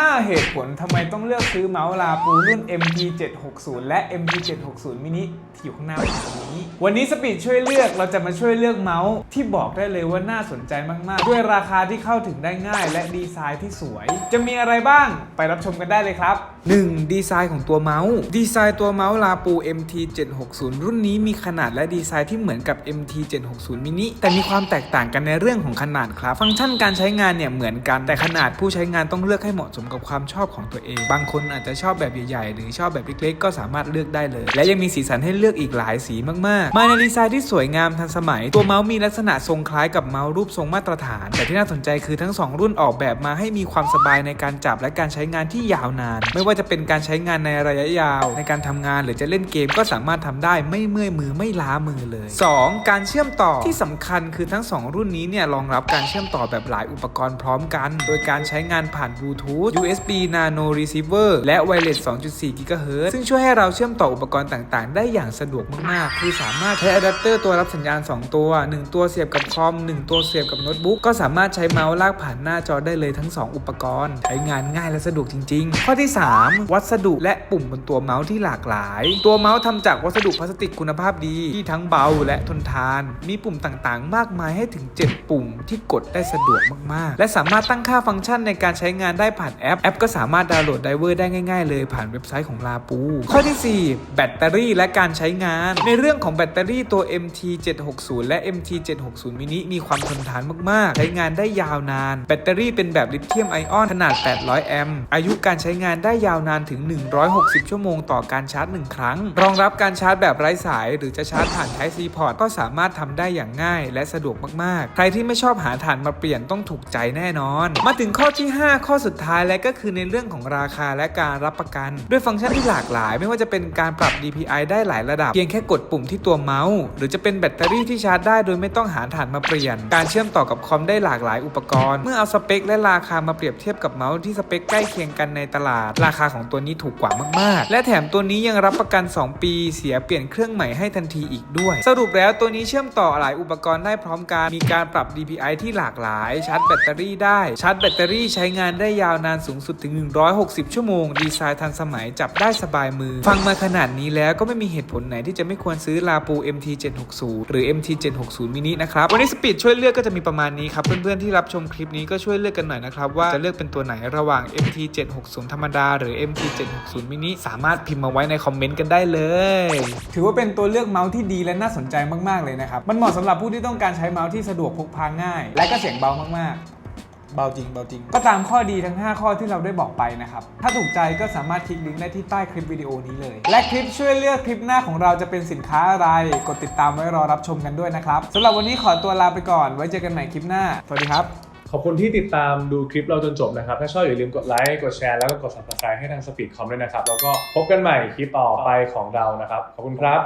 5 เหตุผลทำไมต้องเลือกซื้อเมาส์ลาปูรุ่น MG760 และ MG760 mini ที่อยู่ข้างหน้าผมนี้ วันนี้สปีดช่วยเลือกเราจะมาช่วยเลือกเมาส์ที่บอกได้เลยว่าน่าสนใจมาก ๆ ด้วยราคาที่เข้าถึงได้ง่าย และดีไซน์ที่สวย จะมีอะไรบ้างไปรับชมกันได้เลยครับ 1. ดีไซน์ของตัวเมาส์ ดีไซน์ตัวเมาส์ลาปู MT760 รุ่นนี้มีขนาดและดีไซน์ที่เหมือนกับ MT760 mini แต่มีความแตกต่างกันในเรื่องของขนาดครับ ฟังก์ชันการใช้งานเนี่ยเหมือนกันแต่ขนาดผู้ใช้งานต้องเลือกให้เหมาะสมกับความชอบของตัวเอง บางคนอาจจะชอบแบบใหญ่ๆ หรือชอบแบบเล็กๆ ก็สามารถเลือกได้เลย และยังมีสีสันให้เลือกอีกหลายสีมากๆ มาในดีไซน์ที่สวยงามทันสมัย ตัวเมาส์มีลักษณะทรงคล้ายกับเมาส์รูปทรงมาตรฐาน แต่ที่น่าสนใจคือทั้งสองรุ่นออกแบบมาให้มีความสบายในการจับและการใช้งานที่ยาวนาน ไม่ว่าจะเป็นการใช้งานในระยะยาว ในการทำงานหรือจะเล่นเกมก็สามารถทำได้ไม่เมื่อยมือไม่ล้ามือเลย 2. การเชื่อมต่อที่สำคัญคือทั้ง 2 รุ่นนี้เนี่ยรองรับการเชื่อมต่อแบบหลายอุปกรณ์พร้อมกัน โดยการใช้งานผ่านบลูทูธ USB Nano Receiver และ Wireless 2.4 GHz ซึ่งช่วยให้เราเชื่อมต่ออุปกรณ์ต่างๆ ได้อย่างสะดวกมาก ๆ คือสามารถใช้อะแดปเตอร์ตัวรับสัญญาณ 2 ตัว 1 ตัวเสียบกับคอม 1 ตัวเสียบกับโน้ตบุ๊ก ก็สามารถใช้เมาส์ลากผ่านหน้าจอได้เลยทั้ง 2 อุปกรณ์ ใช้งานง่ายและสะดวกจริง ๆ ข้อที่ 3 วัสดุและปุ่มบนตัวเมาส์ที่หลากหลาย ตัวเมาส์ทำจากวัสดุพลาสติกคุณภาพดีที่ทั้งเบาและทนทาน มีปุ่มต่างๆ มากมายให้ถึง 7 ปุ่มที่กดได้สะดวกมาก ๆ และสามารถตั้งค่าฟังก์ชันในการใช้งานได้ผ่านแอป แอปก็สามารถดาวน์โหลดไดเวอร์ได้ง่ายๆ เลยผ่านเว็บไซต์ของลาปู ข้อที่ 4 แบตเตอรี่และการใช้งาน ในเรื่องของแบตเตอรี่ตัว MT760 และ MT760 mini มีความทนทานมากๆ ใช้งานได้ยาวนาน แบตเตอรี่เป็นแบบลิเธียมไอออนขนาด 800 แอมป์อายุการใช้งานได้ยาวนานถึง 160 ชั่วโมงต่อการชาร์จ 1 ครั้ง รองรับการชาร์จแบบไร้สาย หรือจะชาร์จผ่าน Type C port ก็สามารถทำได้อย่างง่ายและสะดวกมากๆ ใครที่ไม่ชอบหาถ่านมาเปลี่ยนต้องถูกใจแน่นอน มาถึงข้อที่ 5 ข้อสุดท้ายและก็คือในเรื่องของราคาและการรับประกัน ด้วยฟังก์ชันที่หลากหลาย ไม่ว่าจะเป็นการปรับ DPI ได้หลายระดับ เพียงแค่กดปุ่มที่ตัวเมาส์ หรือจะเป็นแบตเตอรี่ที่ชาร์จได้โดยไม่ต้องหาถ่านมาเปลี่ยน การเชื่อมต่อกับคอมได้หลากหลายอุปกรณ์ เมื่อเอาสเปคและราคามาเปรียบเทียบกับเมาส์ที่สเปคใกล้เคียงกันในตลาด ราคาของตัวนี้ถูกกว่ามากๆ และแถมตัวนี้ยังรับประกัน 2 ปี เสียเปลี่ยนเครื่องใหม่ให้ทันทีอีกด้วย สรุปแล้วตัวนี้เชื่อมต่อหลายอุปกรณ์ได้พร้อมกันมีการปรับ DPI ที่หลากหลาย ชาร์จแบตเตอรี่ได้ชาร์จแบตเตอรี่ใช้งานได้ยาวนานสูงสุดถึง 160 ชั่วโมง ดีไซน์ทันสมัยจับได้สบายมือ ฟังมาขนาดนี้แล้วก็ไม่มีเหตุผลไหนที่จะไม่ควรซื้อลาปู MT760 หรือ MT760 mini นะครับ วันนี้สปีดช่วยเลือกก็จะมีประมาณนี้ครับ เพื่อนๆที่รับชมคลิปนี้ก็ช่วยเลือกกันหน่อยนะครับ ว่าจะเลือกเป็นตัวไหนระหว่าง MT760 ธรรมดา หรือ MT760 mini สามารถพิมพ์มาไว้ในคอมเมนต์กันได้เลย ถือว่าเป็นตัวเลือกเมาส์ที่ดีและน่าสนใจมากๆเลยนะครับมันเหมาะสำหรับผู้ที่ต้องการใช้เมาส์ที่สะดวกพกพาง่าย และก็เสียงเบามากๆ เบาจริงเบาจริง ก็ตามข้อดีทั้ง 5 ข้อที่เราได้บอกไปนะครับ ถ้าถูกใจก็สามารถคลิกลิงก์ได้ที่ใต้คลิปวิดีโอนี้เลย และคลิปช่วยเลือกคลิปหน้าของเราจะเป็นสินค้าอะไร กดติดตามไว้รอรับชมกันด้วยนะครับสำหรับวันนี้ขอตัวลาไปก่อน ไว้เจอกันใหม่คลิปหน้า สวัสดีครับ ขอบคุณที่ติดตามดูคลิปเราจนจบนะครับ ถ้าชอบอย่าลืมกดไลค์ กดแชร์ แล้วก็กด subscribe ให้ทาง Speed Com ด้วยนะครับ แล้วก็พบกันใหม่คลิปต่อไปของเรานะครับ ขอบคุณครับ